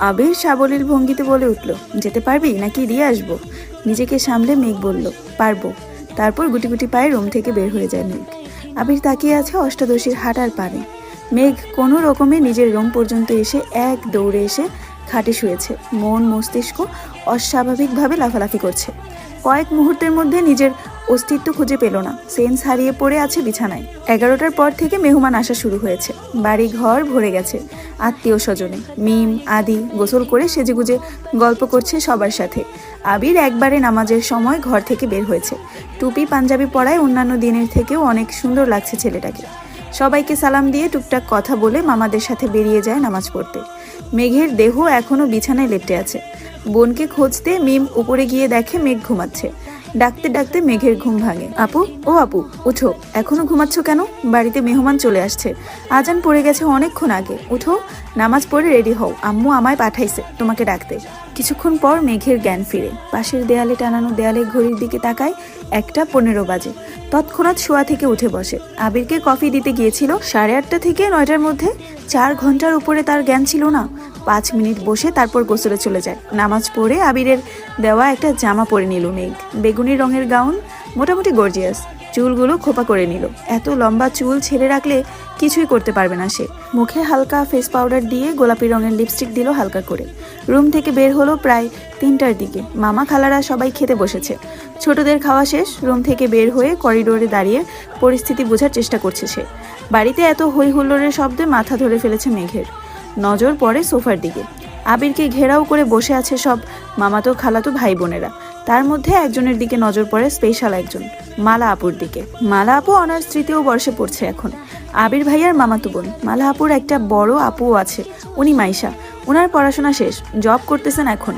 আবির সাবলীল ভঙ্গিতে বলে উঠল, যেতে পারবি নাকি দিয়ে আসব? নিজেকে সামলে মেঘ বলল, পারব। তারপর গুটি গুটি পায়ে রুম থেকে বের হয়ে যায় মেঘ। আবির তাকিয়ে আছে অষ্টাদশীর হাঁটার পানে। মেঘ কোনো রকমে নিজের রুম পর্যন্ত এসে এক দৌড়ে এসে খাটে শুয়েছে। মন মস্তিষ্ক অস্বাভাবিকভাবে লাফালাফি করছে। কয়েক মুহূর্তের মধ্যে নিজের অস্তিত্ব খুঁজে পেল না। সেন্স হারিয়ে পড়ে আছে বিছানায়। এগারোটার পর থেকে মেহমান আসা শুরু হয়েছে। বাড়ি ঘর ভরে গেছে। আত্মীয় স্বজনে। মিম, আদি গোসল করে সেজেগুজে গল্প করছে সবার সাথে। আবির একবারে নামাজের সময় ঘর থেকে বের হয়েছে। টুপি, পাঞ্জাবি পরায় অন্যান্য দিনের থেকেও অনেক সুন্দর লাগছে ছেলেটাকে। সবাইকে সালাম দিয়ে টুকটাক কথা বলে মামাদের সাথে বেরিয়ে যায় নামাজ পড়তে। মেঘের দেহ এখনও বিছানায় লেপটে আছে। বোনকে খোঁজতে মিম উপরে গিয়ে দেখে মেঘ ঘুমাচ্ছে। ডাকতে ডাকতে মেঘের ঘুম ভাঙে। আপু, ও আপু, উঠো। এখনও ঘুমাচ্ছ কেন? বাড়িতে মেহমান চলে আসছে। আজান পড়ে গেছে অনেকক্ষণ আগে। উঠো, নামাজ পড়ে রেডি হও। আম্মু আমায় পাঠাইছে তোমাকে ডাকতে। কিছুক্ষণ পর মেঘের জ্ঞান ফিরে। পাশের দেয়ালে টানানো দেয়ালে ঘড়ির দিকে তাকায় একটা পনেরো বাজে। তৎক্ষণাৎ শোয়া থেকে উঠে বসে। আবিরকে কফি দিতে গিয়েছিল সাড়ে আটটা থেকে নয়টার মধ্যে। চার ঘণ্টার উপরে তার জ্ঞান ছিল না। পাঁচ মিনিট বসে তারপর গোসলে চলে যায়। নামাজ পড়ে আবিরের দেওয়া একটা জামা পরে নিল মেঘ। বেগুনি রঙের গাউন, মোটামুটি গর্জিয়াস। চুলগুলো খোপা করে নিল। এত লম্বা চুল ছেড়ে রাখলে কিছুই করতে পারবে না সে। মুখে হালকা ফেস পাউডার দিয়ে গোলাপি রঙের লিপস্টিক দিল হালকা করে। রুম থেকে বের হলো প্রায় তিনটার দিকে। মামা খালারা সবাই খেতে বসেছে। ছোটদের খাওয়া শেষ। রুম থেকে বের হয়ে করিডোরে দাঁড়িয়ে পরিস্থিতি বোঝার চেষ্টা করছে সে। বাড়িতে এত হৈ হুল্লোড়ের শব্দে মাথা ধরে ফেলেছে মেঘের। নজর পড়ে সোফার দিকে। আবিরকে ঘেরাও করে বসে আছে সব মামাতো খালাতো ভাই বোনেরা তার মধ্যে একজনের দিকে নজর পড়ে স্পেশাল একজন মালা আপুর দিকে। মালা আপু অনার্স তৃতীয় বর্ষে পড়ছে এখন। আবির ভাইয়ার মামাতো বোন। মালা আপুর একটা বড় আপুও আছে, উনি মাইশা। ওনার পড়াশোনা শেষ, জব করতেছেন এখন।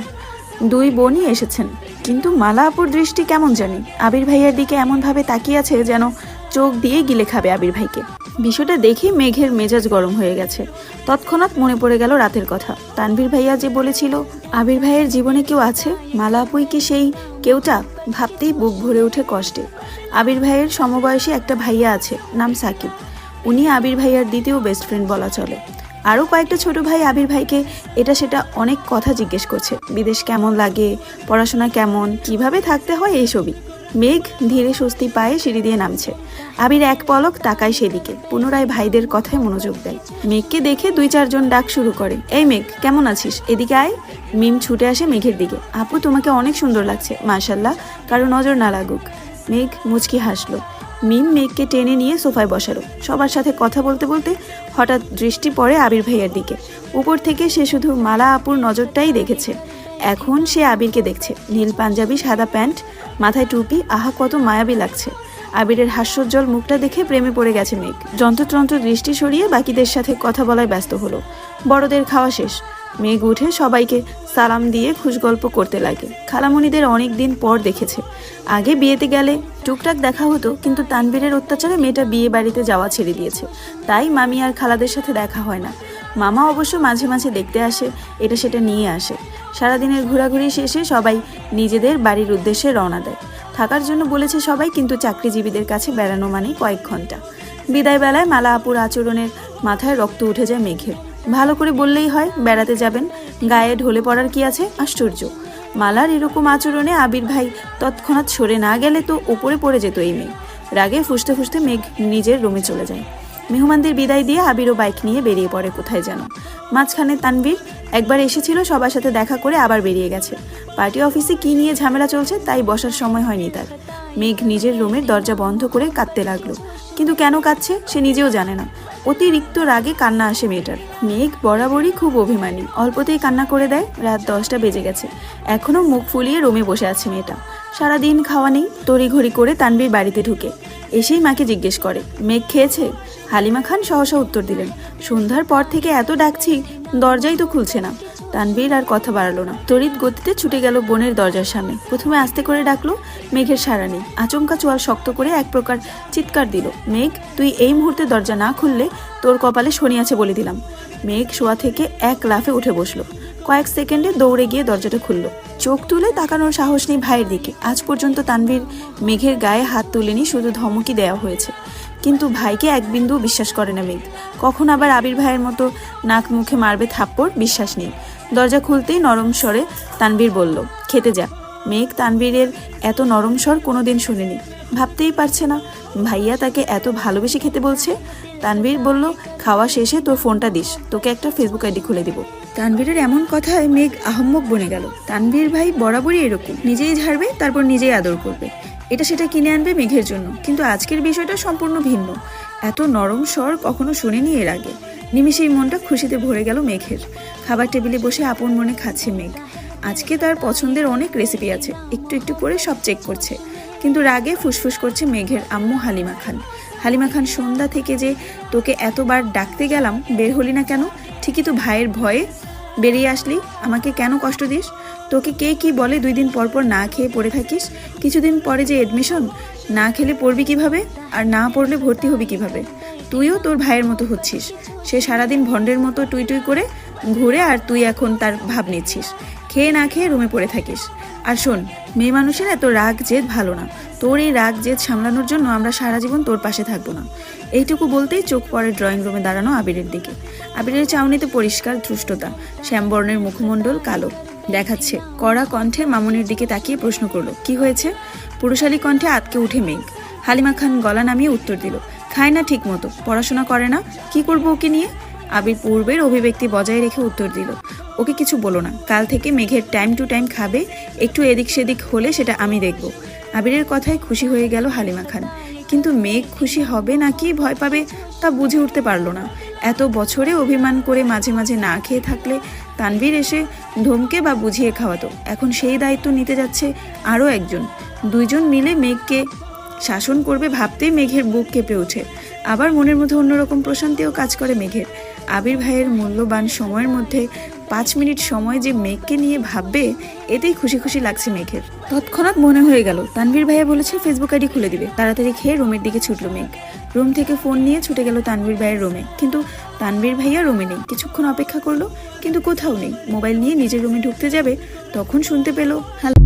দুই বোনই এসেছেন। কিন্তু মালা আপুর দৃষ্টি কেমন জানি? আবির ভাইয়ার দিকে এমনভাবে তাকিয়ে আছে যেন চোখ দিয়ে গিলে খাবে আবির ভাইকে। বিষয়টা দেখে মেঘের মেজাজ গরম হয়ে গেছে। তৎক্ষণাৎ মনে পড়ে গেল রাতের কথা। তানভীর ভাইয়া যে বলেছিল, আবির ভাইয়ের জীবনে কেউ আছে? মালা আপুই কি সেই কেউটা? ভাবতেই বুক ভরে ওঠে কষ্টে। আবির ভাইয়ের সমবয়সী একটা ভাইয়া আছে, নাম সাকিব। উনি আবির ভাইয়ার দ্বিতীয় বেস্ট ফ্রেন্ড বলা চলে। আরও কয়েকটা ছোট ভাই আবির ভাইকে এটা সেটা অনেক কথা জিজ্ঞেস করছে। বিদেশ কেমন লাগে? পড়াশোনা কেমন? কীভাবে থাকতে হয় এইসবই মেঘ ধীরে স্বস্তি পায়ে সিঁড়ি দিয়ে নামছে। আবির এক পলক তাকায় সেদিকে, পুনরায় ভাইদের কথায় মনোযোগ দেয়। মেঘকে দেখে দুই চারজন ডাক শুরু করে, এই মেঘ, কেমন আছিস? এদিকে আয়। মিম ছুটে আসে মেঘের দিকে, আপু, তোমাকে অনেক সুন্দর লাগছে মাশাল্লাহ কারও নজর না লাগুক। মেঘ মুচকি হাসলো। মিম মেঘকে টেনে নিয়ে সোফায় বসালো। সবার সাথে কথা বলতে বলতে হঠাৎ দৃষ্টি পড়ে আবির ভাইয়ের দিকে। উপর থেকে সে শুধু মালা আপুর নজরটাই দেখেছে। এখন সে আবিরকে দেখছে। নীল পাঞ্জাবি, সাদা প্যান্ট, মাথায় টুপি। আহা, কত মায়াবী লাগছে। আবিরের হাস্যোজ্জ্বল মুখটা দেখে প্রেমে পড়ে গেছে মেঘ। যন্ত্রতন্ত্র দৃষ্টি সরিয়ে বাকিদের সাথে কথা বলায় ব্যস্ত হলো। বড়দের খাওয়া শেষ। মেঘ উঠে সবাইকে সালাম দিয়ে খুশগল্প করতে লাগে। খালামণিদের অনেক দিন পর দেখেছে। আগে বিয়েতে গেলে টুকটাক দেখা হতো, কিন্তু তানবীরের অত্যাচারে মেয়েটা বিয়ে বাড়িতে যাওয়া ছেড়ে দিয়েছে। তাই মামি আর খালাদের সাথে দেখা হয় না। মামা অবশ্য মাঝে মাঝে দেখতে আসে, এটা সেটা নিয়ে আসে। সারাদিনের ঘোরাঘুরি শেষে সবাই নিজেদের বাড়ির উদ্দেশ্যে রওনা দেয়। থাকার জন্য বলেছে সবাই, কিন্তু চাকরিজীবীদের কাছে বেড়ানো মানে কয়েক ঘণ্টা। বিদায় বেলায় মালা আপুর আচরণের মাথায় রক্ত উঠে যায় মেঘের। ভালো করে বললেই হয়, বেড়াতে যাবেন। গায়ে ঢলে পড়ার কি আছে? আশ্চর্য। মালার এরকম আচরণে আবির ভাই তৎক্ষণাৎ সরে না গেলে তো উপরে পড়ে যেত এই মেয়ে রাগে ফুসতে ফুসতে মেঘ নিজের রুমে চলে যায়। মেহমানদের বিদায় দিয়ে আবিরও বাইক নিয়ে বেরিয়ে পড়ে কোথায় যেন। মাঝখানে তানবীর একবার এসেছিল, সবার সাথে দেখা করে আবার বেরিয়ে গেছে। পার্টি অফিসে কি নিয়ে ঝামেলা চলছে তাই বসার সময় হয়নি তার। মেঘ নিজের রুমের দরজা বন্ধ করে কাঁদতে লাগল। কিন্তু কেন কাঁদছে সে নিজেও জানে না। অতিরিক্ত রাগে কান্না আসে মেয়েটার। মেঘ বরাবরই খুব অভিমানী। অল্পতেই কান্না করে দেয়, রাত দশটা বেজে গেছে। এখনও মুখ ফুলিয়ে রুমে বসে আছে মেয়েটা। সারাদিন খাওয়া নেই, তড়িঘড়ি করে তানবীর বাড়িতে ঢুকে। এসেই মাকে জিজ্ঞেস করে, মেঘ খেয়েছে? হালিমা খান সহসা উত্তর দিলেন, সন্ধ্যার পর থেকে এত ডাকছি, দরজাই তো খুলছে না। তানবীর আর কথা বাড়ালো না। তড়িৎ গতিতে ছুটে গেল বোনের দরজার সামনে। প্রথমে আস্তে করে ডাকলো, মেঘের সারা নেই। আচমকা চোয়াল শক্ত করে এক প্রকার চিৎকার দিল, মেঘ, তুই এই মুহূর্তে দরজা না খুললে তোর কপালে শনি আছে বলে দিলাম। মেঘ শোয়া থেকে এক লাফে উঠে বসল। কয়েক সেকেন্ডে দৌড়ে গিয়ে দরজাটা খুলল। চোখ তুলে তাকানোর সাহস নেই ভাইয়ের দিকে। আজ পর্যন্ত তানভীর মেঘের গায়ে হাত তুলেনি, শুধু ধমকি দেওয়া হয়েছে। কিন্তু ভাইকে এক বিন্দু বিশ্বাস করে না মেঘ। কখন আবার আবির ভাইয়ের মতো নাক মুখে মারবে থাপ্পড়? বিশ্বাস নেই। দরজা খুলতেই নরম স্বরে তানভীর বলল, খেতে যা। মেঘ তানভীরের এত নরম স্বর কোনোদিন শুনেনি। ভাবতেই পারছে না, ভাইয়া তাকে এত ভালোবেসে খেতে বলছে? তানভীর বলল, খাওয়া শেষে তোর ফোনটা দিস, তোকে একটা ফেসবুক আইডি খুলে দিব। তানভীরের এমন কথায় মেঘ আহম্মক বনে গেল। তানভীর ভাই বরাবরই এরকম। নিজেই ঝাড়বে, তারপর নিজেই আদর করবে। এটা সেটা কিনে আনবে মেঘের জন্য। কিন্তু আজকের বিষয়টা সম্পূর্ণ ভিন্ন। এত নরম স্বর কখনো শুনিনি এর আগে। নিমিষেই মনটা খুশিতে ভরে গেল মেঘের। খাবার টেবিলে বসে আপন মনে খাচ্ছে মেঘ। আজকে তার পছন্দের অনেক রেসিপি আছে। একটু একটু করে সব চেক করছে। কিন্তু রাগে ফুসফুস করছে মেঘের আম্মু হালিমা খান। হালিমা খান সন্ধ্যা থেকে যে তোকে এতবার ডাকতে গেলাম, বের হলি না কেন? ঠিকই তো ভাইয়ের ভয়ে বেরিয়ে আসলি? আমাকে কেন কষ্ট দিস? তোকে কে কি বলে দুই দিন পরপর পর না খেয়ে পড়ে থাকিস? কিছুদিন পরে যে এডমিশন না খেলে পড়বি কীভাবে? আর না পড়লে ভর্তি হবি কীভাবে? তুইও তোর ভাইয়ের মতো হচ্ছিস। সে সারাদিন ভণ্ডের মতো টুই টুই করে ঘুরে আর তুই এখন তার ভাব নিচ্ছিস। খেয়ে না খেয়ে রুমে পড়ে থাকিস। আর শোন, মেয়ে মানুষের এত রাগ জেদ ভালো না। তোর এই রাগ জেদ সামলানোর জন্য আমরা সারা জীবন তোর পাশে থাকব না। এইটুকু বলতেই চোখ পড়ে ড্রয়িং রুমে দাঁড়ানো আবিরের দিকে। আবিরের চাউনিতে পরিষ্কার ধৃষ্টতা শ্যামবর্ণের মুখমণ্ডল কালো। দেখাচ্ছে, কড়া কণ্ঠে মামুনির দিকে তাকিয়ে প্রশ্ন করল, কি হয়েছে? পুরুষালী কণ্ঠে আতকে উঠে মেঘ। হালিমা খান গলা নামিয়ে উত্তর দিল, খায় না ঠিক মতো, পড়াশোনা করে না, কি করব ওকে নিয়ে? আবির পূর্বের অভিব্যক্তি বজায় রেখে উত্তর দিল ওকে কিছু বলো না। কাল থেকে মেঘের টাইম টু টাইম খাবে, একটু এদিক সেদিক হলে সেটা আমি দেখব। আবিরের কথায় খুশি হয়ে গেল হালিমা খান। কিন্তু মেঘ খুশি হবে নাকি ভয় পাবে তা বুঝে উঠতে পারল না। এত বছরে অভিমান করে মাঝে মাঝে না খেয়ে থাকলে তানভীর এসে ধমকে বা বুঝিয়ে খাওয়াতো। এখন সেই দায়িত্ব নিতে যাচ্ছে আরও একজন। দুইজন মিলে মেঘকে শাসন করবে ভাবতেই মেঘের বুক কেঁপে ওঠে। আবার মনের মধ্যে অন্যরকম প্রশান্তিও কাজ করে মেঘের। আবির ভাইয়ের মূল্যবান সময়ের মধ্যে পাঁচ মিনিট সময় যে মেঘকে নিয়ে ভাববে, এতেই খুশি খুশি লাগছে মেঘের। তৎক্ষণাৎ মনে হয়ে গেল, তানভীর ভাইয়া বলেছে ফেসবুক আইডি খুলে দিবে। তাড়াতাড়ি খেয়ে রুমের দিকে ছুটলো মেঘ। রুম থেকে ফোন নিয়ে ছুটে গেল তানভীর ভাইয়ের রুমে। কিন্তু তানভীর ভাইয়া রুমে নেই। কিছুক্ষণ অপেক্ষা করল, কিন্তু কোথাও নেই। মোবাইল নিয়ে নিজের রুমে ঢুকতে যাবে, তখন শুনতে পেল, হ্যালো।